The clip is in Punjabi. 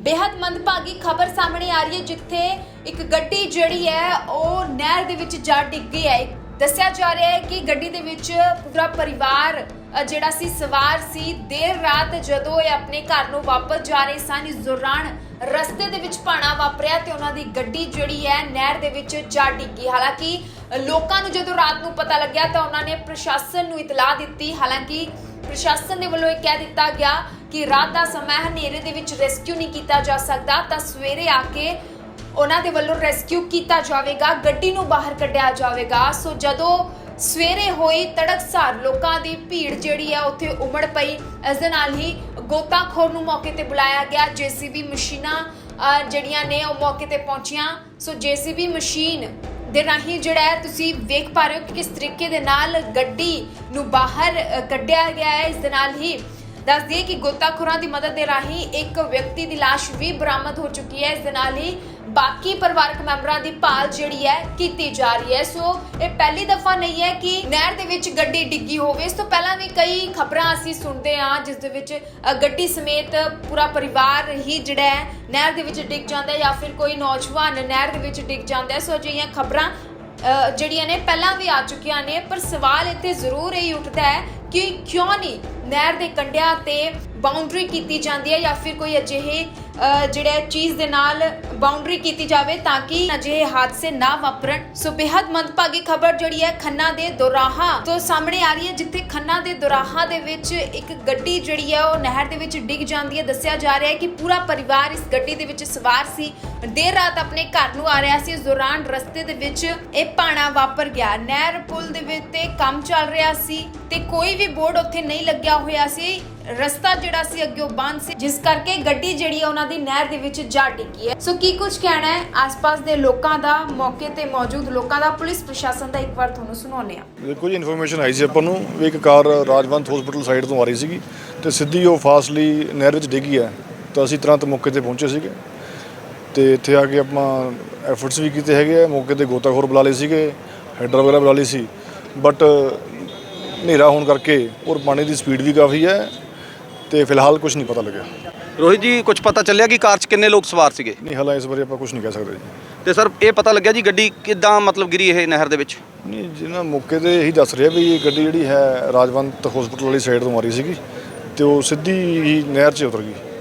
ਬੇहद ਮੰਦਭਾਗੀ ਖਬਰ ਸਾਹਮਣੇ ਆ ਰਹੀ ਹੈ ਜਿੱਥੇ ਇੱਕ ਗੱਡੀ ਜਿਹੜੀ ਹੈ ਉਹ ਨਹਿਰ ਦੇ ਵਿੱਚ ਜਾ ਡਿੱਗ ਗਈ ਹੈ ਦੱਸਿਆ ਜਾ ਰਿਹਾ ਹੈ ਕਿ ਗੱਡੀ ਦੇ ਵਿੱਚ ਪੂਰਾ ਪਰਿਵਾਰ ਅ, ਜਿਹੜਾ ਸੀ ਸਵਾਰ ਸੀ। ਦੇਰ ਰਾਤ ਜਦੋਂ ਇਹ ਆਪਣੇ ਘਰ ਨੂੰ ਵਾਪਸ ਜਾ ਰਹੇ ਸਨ ਇਸ ਦੌਰਾਨ ਰਸਤੇ ਦੇ ਵਿੱਚ ਪਾਣਾ ਵਾਪਰਿਆ ਤੇ ਉਹਨਾਂ ਦੀ ਗੱਡੀ ਜਿਹੜੀ ਹੈ ਨਹਿਰ ਦੇ ਵਿੱਚ ਜਾ ਡਿੱਗੀ। ਹਾਲਾਂਕਿ ਅ, ਲੋਕਾਂ ਨੂੰ ਜਦੋਂ ਰਾਤ ਨੂੰ ਪਤਾ ਲੱਗਿਆ ਤਾਂ ਉਹਨਾਂ ਨੇ ਪ੍ਰਸ਼ਾਸਨ ਨੂੰ ਇਤਲਾਹ ਦਿੱਤੀ। ਹਾਲਾਂਕਿ ਪ੍ਰਸ਼ਾਸਨ ਦੇ ਵੱਲੋਂ ਇਹ ਕਹਿ ਦਿੱਤਾ ਗਿਆ ਕਿ ਰਾਤ ਦਾ ਸਮਾਂ ਹੈ, ਹਨੇਰੇ ਦੇ ਵਿੱਚ ਰੈਸਕਿਊ ਨਹੀਂ ਕੀਤਾ ਜਾ ਸਕਦਾ ਤਾਂ ਸਵੇਰੇ ਆ ਕੇ ਉਹਨਾਂ ਦੇ ਵੱਲੋਂ ਰੈਸਕਿਊ ਕੀਤਾ ਜਾਵੇਗਾ ਗੱਡੀ ਨੂੰ ਬਾਹਰ ਕੱਢਿਆ ਜਾਵੇਗਾ। ਸੋ ਜਦੋਂ ਸਵੇਰੇ ਹੋਈ ਤੜਕਸਾਰ ਲੋਕਾਂ ਦੀ ਭੀੜ ਜਿਹੜੀ ਹੈ ਉੱਥੇ ਉਮੜ ਪਈ। ਇਸ ਦੇ ਨਾਲ ਹੀ ਗੋਤਾਖੋਰ ਨੂੰ ਮੌਕੇ ਤੇ ਬੁਲਾਇਆ ਗਿਆ। ਜੀਸੀਬੀ ਮਸ਼ੀਨਾਂ ਜਿਹੜੀਆਂ ਨੇ ਉਹ ਮੌਕੇ ਤੇ ਪਹੁੰਚੀਆਂ। ਸੋ ਜੀਸੀਬੀ ਮਸ਼ੀਨ ਦੇ ਰਾਹੀਂ ਜਿਹੜਾ ਹੈ ਤੁਸੀਂ ਵੇਖ ਪਾ ਰਹੇ ਹੋ ਕਿ ਕਿਸ ਤਰੀਕੇ ਦੇ ਨਾਲ ਗੱਡੀ ਨੂੰ ਬਾਹਰ ਕੱਢਿਆ ਗਿਆ ਹੈ। ਇਸ ਦੇ ਨਾਲ ਹੀ ਦੱਸ ਦਈਏ ਕਿ ਗੋਤਾਖੋਰਾਂ ਦੀ ਮਦਦ ਦੇ ਰਾਹੀਂ ਇੱਕ ਵਿਅਕਤੀ ਦੀ ਲਾਸ਼ ਵੀ ਬਰਾਮਦ ਹੋ ਚੁੱਕੀ ਹੈ। ਇਸ ਦੇ ਨਾਲ ਹੀ ਬਾਕੀ ਪਰਿਵਾਰਕ ਮੈਂਬਰਾਂ ਦੀ ਭਾਲ ਜਿਹੜੀ ਹੈ ਕੀਤੀ ਜਾ ਰਹੀ ਹੈ। ਸੋ ਇਹ ਪਹਿਲੀ ਦਫਾ ਨਹੀਂ ਹੈ ਕਿ ਨਹਿਰ ਦੇ ਵਿੱਚ ਗੱਡੀ ਡਿੱਗੀ ਹੋਵੇ। ਇਸ ਤੋਂ ਪਹਿਲਾਂ ਵੀ ਕਈ ਖਬਰਾਂ ਅਸੀਂ ਸੁਣਦੇ ਹਾਂ, ਜਿਸ ਦੇ ਵਿੱਚ ਗੱਡੀ ਸਮੇਤ ਪੂਰਾ ਪਰਿਵਾਰ ਹੀ ਜਿਹੜਾ ਹੈ ਨਹਿਰ ਦੇ ਵਿੱਚ ਡਿੱਗ ਜਾਂਦਾ ਹੈ ਜਾਂ ਫਿਰ ਕੋਈ ਨੌਜਵਾਨ ਨਹਿਰ ਦੇ ਵਿੱਚ ਡਿੱਗ ਜਾਂਦਾ ਹੈ। ਸੋ ਅਜਿਹੀਆਂ ਖਬਰਾਂ ਜਿਹੜੀਆਂ ਨੇ ਪਹਿਲਾਂ ਵੀ ਆ ਚੁੱਕੀਆਂ ਨੇ, ਪਰ ਸਵਾਲ ਇੱਥੇ ਜ਼ਰੂਰ ਇਹ ਉੱਠਦਾ ਹੈ ਕਿ ਕਿਉਂ ਨਹੀਂ ਨਹਿਰ ਦੇ ਕੰਢਿਆਂ ਤੇ ਬਾਉਂਡਰੀ ਕੀਤੀ ਜਾਂਦੀ ਹੈ ਜਾਂ ਫਿਰ ਕੋਈ ਅਜਿਹੇ ਅ, ਜਿਹੜਾ ਚੀਜ਼ ਦੇ ਨਾਲ ਬਾਉਂਡਰੀ ਕੀਤੀ ਜਾਵੇ ਤਾਂ ਕਿ ਅਜਿਹੇ ਹਾਦਸੇ ਨਾ ਵਾਪਰਨ। ਸੋ ਬੇहद ਮੰਦਭਾਗੀ ਖਬਰ ਜਿਹੜੀ ਹੈ ਖੰਨਾ ਦੇ ਦੋਰਾਹਾ ਤੋਂ ਸਾਹਮਣੇ ਆ ਰਹੀ ਹੈ ਜਿੱਥੇ ਖੰਨਾ ਦੇ ਦੋਰਾਹਾ ਦੇ ਵਿੱਚ ਇੱਕ ਗੱਡੀ ਜਿਹੜੀ ਹੈ ਉਹ ਨਹਿਰ ਦੇ ਵਿੱਚ ਡਿੱਗ ਜਾਂਦੀ ਹੈ। ਦੱਸਿਆ ਜਾ ਰਿਹਾ ਹੈ ਕਿ ਪੂਰਾ ਪਰਿਵਾਰ ਇਸ ਗੱਡੀ ਦੇ ਵਿੱਚ ਸਵਾਰ ਸੀ। ਦੇਰ ਰਾਤ ਆਪਣੇ ਘਰ ਨੂੰ ਆ ਰਿਹਾ ਸੀ। ਇਸ ਦੌਰਾਨ ਰਸਤੇ ਦੇ ਵਿੱਚ ਇਹ ਪਾਣਾ ਵਾਪਰ ਗਿਆ। ਨਹਿਰ ਪੁਲ ਦੇ ਵਿੱਚ ਤੇ ਕੰਮ ਚੱਲ ਰਿਹਾ ਸੀ ਤੇ ਕੋਈ ਵੀ ਬੋਰਡ ਉੱਥੇ ਨਹੀਂ ਲੱਗਿਆ ਹੋਇਆ ਸੀ, ਰਸਤਾ ਜਿਹੜਾ ਸੀ ਅੱਗੇ ਬੰਦ ਸੀ, ਜਿਸ ਕਰਕੇ ਗੱਡੀ ਜਿਹੜੀ ਉਹਨਾਂ ਦੀ ਨਹਿਰ ਦੇ ਵਿੱਚ ਜਾ ਡਿੱਗੀ ਹੈ। ਸੋ ਕੀ ਕੁਝ ਕਹਿਣਾ ਹੈ? ਆਸ-ਪਾਸ ਦੇ ਲੋਕਾਂ ਦਾ ਮੌਕੇ ਤੇ ਮੌਜੂਦ ਲੋਕਾਂ ਦਾ, ਪੁਲਿਸ ਪ੍ਰਸ਼ਾਸਨ ਦਾ ਇੱਕ ਵਾਰ ਤੁਹਾਨੂੰ ਸੁਣਾਉਂਦੇ ਹਾਂ। ਦੇਖੋ ਜੀ ਇਨਫੋਰਮੇਸ਼ਨ ਆਈ ਸੀ ਆਪਾਂ ਨੂੰ ਵੀ ਇੱਕ ਕਾਰ ਰਾਜਵੰਤ ਹਸਪੀਟਲ ਸਾਈਡ ਤੋਂ ਆ ਰਹੀ ਸੀਗੀ ਤੇ ਸਿੱਧੀ ਉਹ ਫਾਸਟਲੀ ਨਹਿਰ ਵਿੱਚ ਡਿੱਗੀ ਹੈ। ਤਾਂ ਅਸੀਂ ਤੁਰੰਤ ਮੌਕੇ ਤੇ ਪਹੁੰਚੇ ਸੀਗੇ ਤੇ ਇੱਥੇ ਆ ਕੇ ਆਪਾਂ ਐਫਰਟਸ ਵੀ ਕੀਤੇ ਹੈਗੇ ਆ। ਮੌਕੇ ਤੇ ਗੋਤਾਖੋਰ ਬੁਲਾ ਲਏ ਸੀਗੇ ਹੈਡਰ ਵਗੈਰਾ ਬੁਲਾ ਲਈ ਸੀ। ਬਟ ਹਨੇਰਾ ਹੋਣ ਕਰਕੇ ਔਰ ਪਾਣੀ ਦੀ ਸਪੀਡ ਵੀ ਕਾਫੀ ਹੈ ਤੇ ਫਿਲਹਾਲ ਕੁਝ ਨਹੀਂ ਪਤਾ ਲੱਗਿਆ। ਰੋਹਿਤ ਜੀ ਕੁਝ ਪਤਾ ਚੱਲਿਆ ਕਿ ਕਾਰ 'ਚ ਕਿੰਨੇ ਲੋਕ ਸਵਾਰ ਸੀਗੇ? ਨਹੀਂ ਹਾਲਾਂ ਇਸ ਬਾਰੇ ਆਪਾਂ ਕੁਝ ਨਹੀਂ ਕਹਿ ਸਕਦੇ ਜੀ। ਤੇ ਸਰ ਇਹ ਪਤਾ ਲੱਗਿਆ ਜੀ ਗੱਡੀ ਕਿੱਦਾਂ ਮਤਲਬ ਗਿਰੀ ਇਹ ਨਹਿਰ ਦੇ ਵਿੱਚ? ਨਹੀਂ ਜਿਹਨਾਂ ਮੌਕੇ ਤੇ ਇਹੀ ਦੱਸ ਰਿਹਾ ਵੀ ਇਹ ਗੱਡੀ ਜਿਹੜੀ ਹੈ ਰਾਜਵੰਤ ਹਸਪੀਟਲ ਵਾਲੀ ਸਾਈਡ ਤੋਂ ਰਹੀ ਸੀਗੀ ਤੇ ਉਹ ਸਿੱਧੀ ਹੀ ਨਹਿਰ 'ਚ ਉਤਰ ਗਈ।